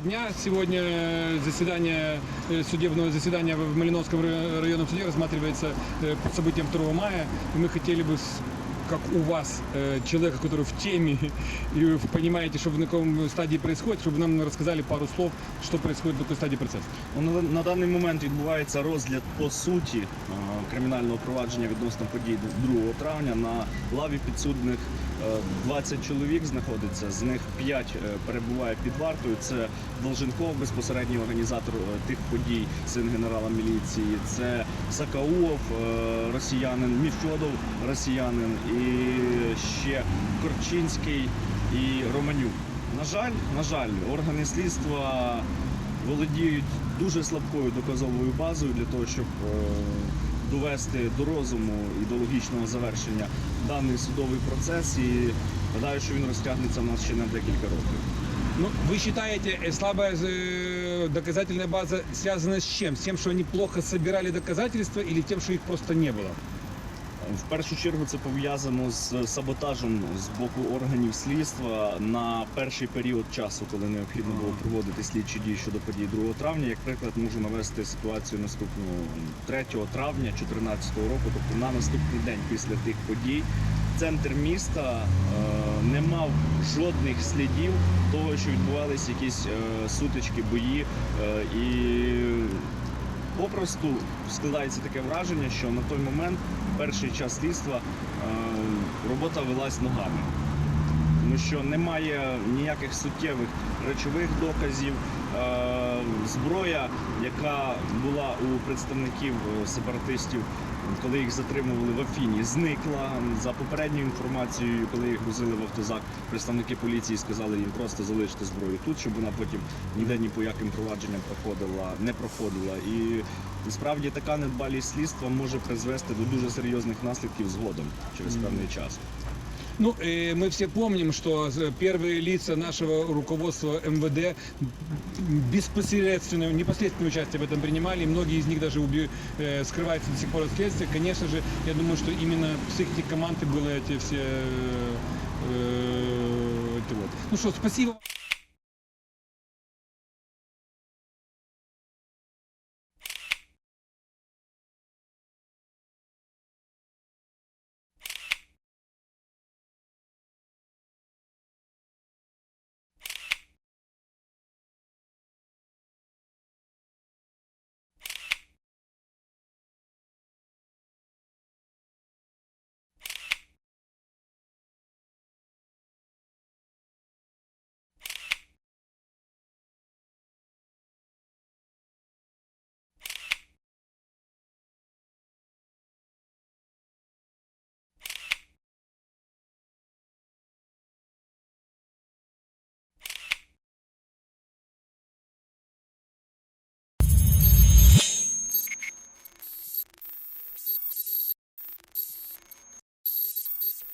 дня. Сегодня э, заседание, э, судебного заседания в Малиновском рай- районном суде рассматривается э, по событиям 2 мая. И мы хотели бы, с- как у вас, э, человека, который в теме, и вы понимаете, что в на каком стадии происходит, чтобы нам рассказали пару слов, что происходит в такой стадии процесса. Ну, На, на даний момент відбувається розгляд по суті е, кримінального провадження відносно подій 2 травня. На лаві підсудних е, 20 чоловік знаходиться, з них 5 перебуває під вартою. Це Долженков, безпосередній організатор е, тих подій, син генерала міліції. Це Сакаулов, е, росіянин, Міфьодов, росіянин, і ще Корчинський і Романюк. На жаль, на жаль, органи слідства володіють дуже слабкою доказовою базою для того, щоб е, довести до розуму і до логічного завершення даний судовий процес. І гадаю, що він розтягнеться в нас ще на декілька років. Ну, вы считаете, э, слабая э, доказательная база связана с чем? С тем, что они плохо собирали доказательства или тем, что их просто не было? В першу чергу це пов'язано з саботажем з боку органів слідства на перший період часу, коли необхідно було проводити слідчі дії щодо подій 2 травня. Як приклад, можу навести ситуацію наступну 3 травня 2014 року, тобто на наступний день після тих подій. Центр міста е, не мав жодних слідів того, що відбувалися якісь е, сутички, бої е, і попросту складається таке враження, що на той момент, перший час слідства, е, робота велась ногами. Тому що немає ніяких суттєвих речових доказів. Е, Зброя, яка була у представників е, сепаратистів, коли їх затримували в Афіні, зникла. За попередньою інформацією, коли їх грузили в автозак, представники поліції сказали їм просто залишити зброю тут, щоб вона потім ніде ні по яким провадженням проходила, не проходила. І насправді така недбалість слідства може призвести до дуже серйозних наслідків згодом через певний час. Ну, э, мы все помним, что з- первые лица нашего руководства МВД беспосредственное, непосредственное участие в этом принимали, и многие из них даже уби- э, скрываются до сих пор от следствия. Конечно же, я думаю, что именно с их команды было эти все... э, э, эти вот. Ну что, спасибо.